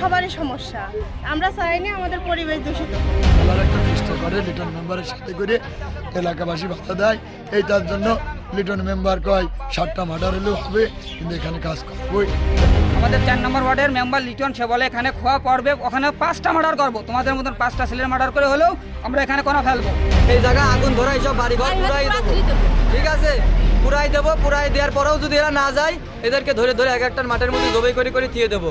সবারই সমস্যা। আমরা চাইনি আমাদের পরিবেশ দূষিত খেলার একটা চেষ্টা করে লিটন মেম্বারের সাথে করে এলাকাবাসী বাধা দেয়। এই তার জন্য লিটন মেম্বার কয় সাতটা মার্ডার হলেও হবে কিন্তু এখানে কাজ করবই। আমাদের চার নম্বর ওয়ার্ডের মেম্বার লিটন সে বলে এখানে খোয়া পড়বে ওখানে পাঁচটা মার্ডার করব। তোমাদের মতন পাঁচটা ছেলের মার্ডার করে হলেও আমরা এখানে কোনো ফেলব। এই জায়গায় আগুন ধরা এইসব বাড়িঘর পুরাই দেবো। ঠিক আছে পুরাই দেবো পুরাই দেওয়ার পরেও যদি এরা না যায় এদেরকে ধরে ধরে এক একটা মাঠের মধ্যে জবাই করে করে দিয়ে দেবো।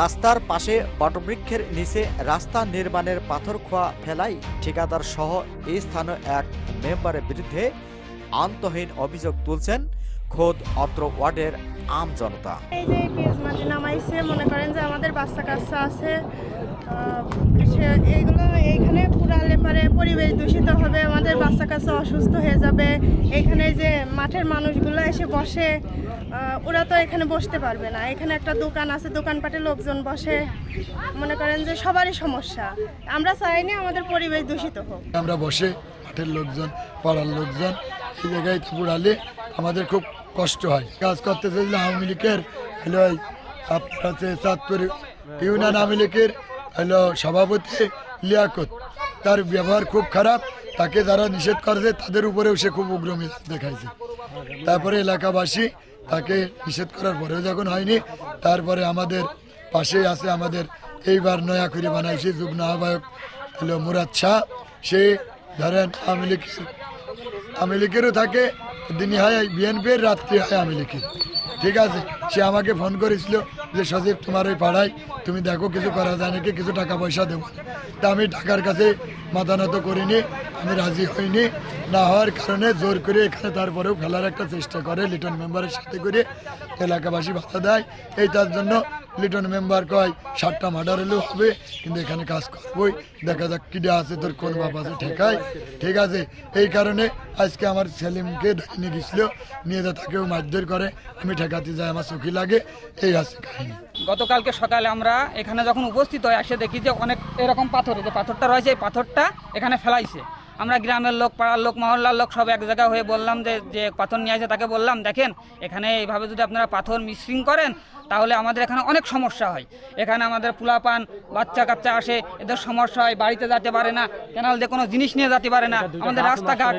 রাস্তার পাশে বটবৃক্ষের নিচে রাস্তা নির্মাণের পাথর খোয়া ফেলাই ঠিকাদার সহ এই স্থানীয় এক মেম্বারের বিরুদ্ধে আন্তহীন অভিযোগ তুলছেন খোদ অত্র ওয়ার্ডের আম জনতা। এই যে নামাইছে, মনে করেন যে আমাদের বাচ্চা কাচ্চা আছে এইগুলো এইখানে পুরালে পারে পরিবেশ দূষিত হবে, আমাদের বাচ্চা কাচ্চা অসুস্থ হয়ে যাবে। এখানে যে মাঠের মানুষগুলো এসে বসে ওরা তো এখানে বসতে পারবে না। এখানে একটা দোকান আছে, দোকানপাটে লোকজন বসে। মনে করেন যে সবারই সমস্যা। আমরা চাইনি আমাদের পরিবেশ দূষিত হোক। আমরা বসে মাঠের লোকজন, পাড়ার লোকজন, এই জায়গায় পুড়ালে আমাদের খুব কষ্ট হয়। কাজ করতে চাইলে আওয়ামী লীগের হলো আপনার চাঁদপুর ইউনিয়ন আওয়ামী লীগের হলো সভাপতি লিয়াকত, তার ব্যবহার খুব খারাপ, তাকে যারা নিষেধ করেছে, তাদের উপরেও সে খুব উগ্র মেজাজ দেখাইছে। তারপরে এলাকাবাসী তাকে নিষেধ করার পরেও যখন হয়নি, তারপরে আমাদের পাশেই আছে আমাদের এইবার নয়া করে বানাইছে যুগ্ন আহ্বায়ক হলো মুরাদ শাহ। সে ধরেন আওয়ামী লীগের, আওয়ামী লীগেরও থাকে দিনই হয়, বিএনপির রাত্রি হয় আমি লিখি। ঠিক আছে? সে আমাকে ফোন করেছিল যে, সজীব, তোমার ওই পাড়ায় তুমি দেখো, কিছু করা যায় নাকি? কিছু টাকা পয়সা দেবো তা আমি টাকার কাছে মাথা নত করিনি, আমি রাজি হইনি। না হওয়ার কারণে জোর করে এখানে তারপরেও খেলার একটা চেষ্টা করে, লিটন মেম্বারের সাথে করে এলাকাবাসী বাধা দেয়। এই তার জন্য লিটন মেম্বার কয়, সাতটা মার্ডার হলেও হবে, কিন্তু এখানে কাজ করবই। দেখা যাক কিডা আছে, তোর কোন বাপ আছে, ঠেকায়। ঠিক আছে, এই কারণে আজকে আমার সেলিমকে ধরে নিয়ে গেছিল, নিয়ে যা তাকেও মারধর করে, আমি ঠেকাতে যাই, আমার চোখি লাগে, এই আছে কাহিনী। গতকালকে সকালে আমরা এখানে যখন উপস্থিত হয়ে এসে দেখি যে অনেক এরকম পাথর যে পাথরটা রয়েছে, এই পাথরটা এখানে ফেলাইছে। আমরা গ্রামের লোক পাড়ার লোক মহল্লার লোক সব এক জায়গায় হয়ে বললাম যে যে পাথর নিয়ে আসে তাকে বললাম দেখেন এখানে এইভাবে যদি আপনারা পাথর মিক্সিং করেন তাহলে আমাদের এখানে অনেক সমস্যা হয়। এখানে আমাদের পোলাপান বাচ্চা কাচ্চা আসে এদের সমস্যা হয় বাড়িতে যেতে পারে না কেনাল দিয়ে কোনো জিনিস নিয়ে যেতে পারে না আমাদের রাস্তাঘাট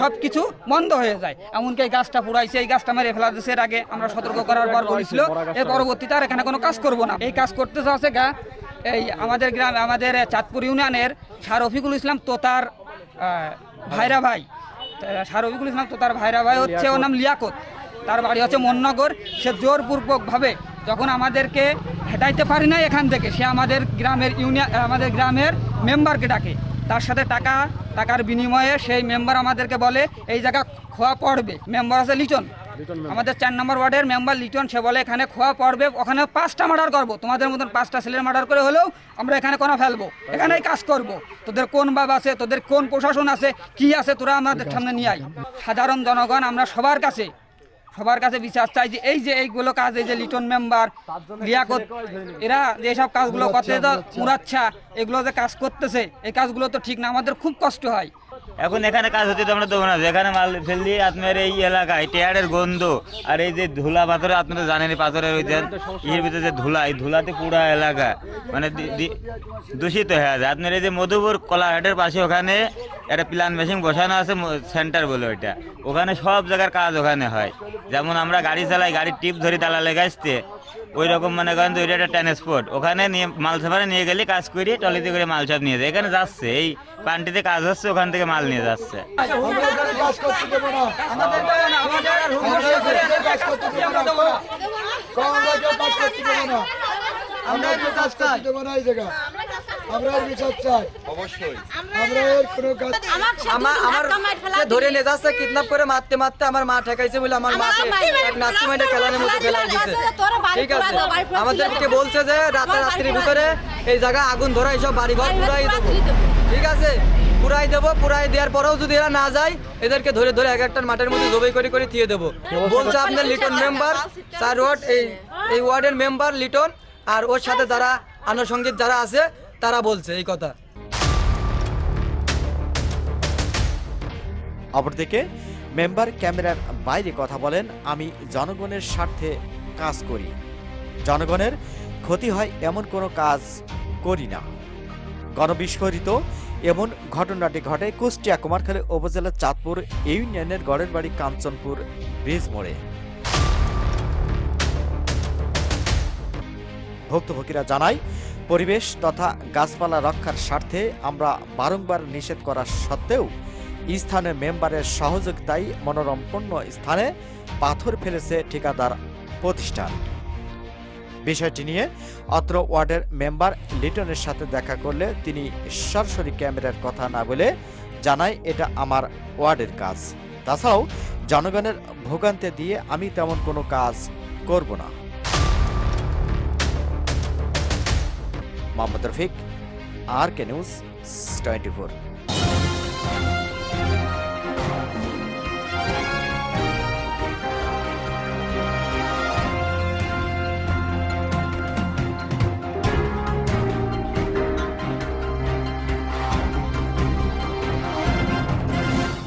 সব কিছু বন্ধ হয়ে যায়। এমনকি এই গাছটা পুরাইছে এই গাছটা মেরে ফেলা এর আগে। আমরা সতর্ক করার পর বলেছিল এর পরবর্তীতে আর এখানে কোনো কাজ করব না। এই কাজ করতে চাচ্ছে গা এই আমাদের গ্রাম আমাদের চাঁদপুর ইউনিয়নের শাহ রফিকুল ইসলাম তোতার ভাইরা ভাই। স্যার রবিকুল ইসলাম তোতার ভাইরা ভাই হচ্ছে, ওর নাম লিয়াকত। তার বাড়ি হচ্ছে মন্নগর সে জোরপূর্বকভাবে যখন আমাদেরকে হেঁটাইতে পারি না এখান থেকে, সে আমাদের গ্রামের ইউনিয়ন, আমাদের গ্রামের মেম্বারকে ডাকে। তার সাথে টাকা, টাকার বিনিময়ে সেই মেম্বার আমাদেরকে বলে, এই জায়গা খোয়া পড়বে। মেম্বার আছে লিটন। আমাদের চার নম্বর ওয়ার্ডের মেম্বার লিটন, সে বলে, এখানে খোয়া পড়বে, ওখানে পাঁচটা মার্ডার করব। তোমাদের মতন পাঁচটা ছেলের মার্ডার করে হলেও আমরা এখানে কোনো ফেলব, এখানেই কাজ করব। তোদের কোন বাবা আছে, তোদের কোন প্রশাসন আছে, কি আছে, তোরা আমাদের সামনে নিয়ে আয়। সাধারণ জনগণ, আমরা সবার কাছে সবার কাছে বিচার চাই যে এই যে এইগুলো কাজ, এই যে লিটন মেম্বার লিয়াকত, এরা যেসব কাজগুলো করতে মুরাচ্ছা এগুলো যে কাজ করতেছে, এই কাজগুলো তো ঠিক না, আমাদের খুব কষ্ট হয়। এখন এখানে কাজ হচ্ছে তো আমরা দেবো না। যেখানে মাল ফেললি, আপনার এই এলাকায় টেয়ারের গন্ধ, আর এই যে ধুলা পাথরে আপনি তো জানেন পাথরের ওই ইয়ের ভিতরে যে ধুলা, এই ধুলাতে পুরা এলাকা। মানে দূষিত হয়ে আছে আপনার এই যে মধুপুর কলাহাটের পাশে ওখানে একটা প্ল্যান মেশিন বসানো আছে সেন্টার বলে ওইটা ওখানে সব জায়গার কাজ ওখানে হয় যেমন আমরা গাড়ি চালাই গাড়ির টিপ ধরি তালা লেগে আসতে ওই রকম মনে করেন ওইটা একটা ট্রান্সপোর্ট ওখানে নিয়ে মাল সাফারে নিয়ে গেলে কাজ করি টলিতে করে মাল সব নিয়ে যায় এখানে যাচ্ছে এই পান্টিতে কাজ হচ্ছে ওখান থেকে মাল নিয়ে যাচ্ছে আমরা কাজ করতে দেবো না এই জায়গা আমরা এর বিচার চাই। অবশ্যই। আমরা এর কোনো কাজ আমার আমার ধরে নিয়ে যাচ্ছে কিডন্যাপ করে মারতে মারতে আমার মা ঠেকাইছে বলে আমার মাকে এক নাতি মাইটা খেলানোর মধ্যে ফেলাই দিছে। ঠিক আছে। আমাদেরকে বলছে যে রাতে রাত্রির ভিতরে এই জায়গায় আগুন ধরা এইসব বাড়িঘর পুরাই দেবো। ঠিক আছে? পুরাই দেবো পুরাই দেওয়ার পরেও যদি এরা না যায় এদেরকে ধরে ধরে এক একটা মাঠের মধ্যে জবাই করে করে দিয়ে দেবো। বলছে আপনার লিটন মেম্বার চার ওয়ার্ড এই এই ওয়ার্ডের মেম্বার লিটন আর ওর সাথে যারা আনুষঙ্গিক যারা আছে তারা বলছে, এই কথা। অপরদিকে, মেম্বার ক্যামেরার বাইরে কথা বলেন, আমি জনগণের স্বার্থে কাজ করি। জনগণের ক্ষতি হয় এমন কোনো কাজ করি না। গণবিস্ফোরিত, এমন ঘটনাটি ঘটে কুষ্টিয়া কুমারখালী উপজেলার চাঁদপুর ইউনিয়নের গড়ের বাড়ি কাঞ্চনপুর ব্রিজ মোড়ে। ভুক্তভোগীরা জানায় পরিবেশ তথা গাছপালা রক্ষার স্বার্থে আমরা বারংবার নিষেধ করা সত্ত্বেও স্থানীয় মেম্বারের সহযোগিতায় মনোরমপূর্ণ স্থানে পাথর ফেলেছে ঠিকাদার প্রতিষ্ঠান। বিষয়টি নিয়ে অত্র ওয়ার্ডের মেম্বার লিটনের সাথে দেখা করলে তিনি সরাসরি ক্যামেরার কথা না বলে জানায়, এটা আমার ওয়ার্ডের কাজ। তাছাড়াও জনগণের ভোগান্তি দিয়ে আমি তেমন কোনো কাজ করব না। Mohammad Rafiq R K news twenty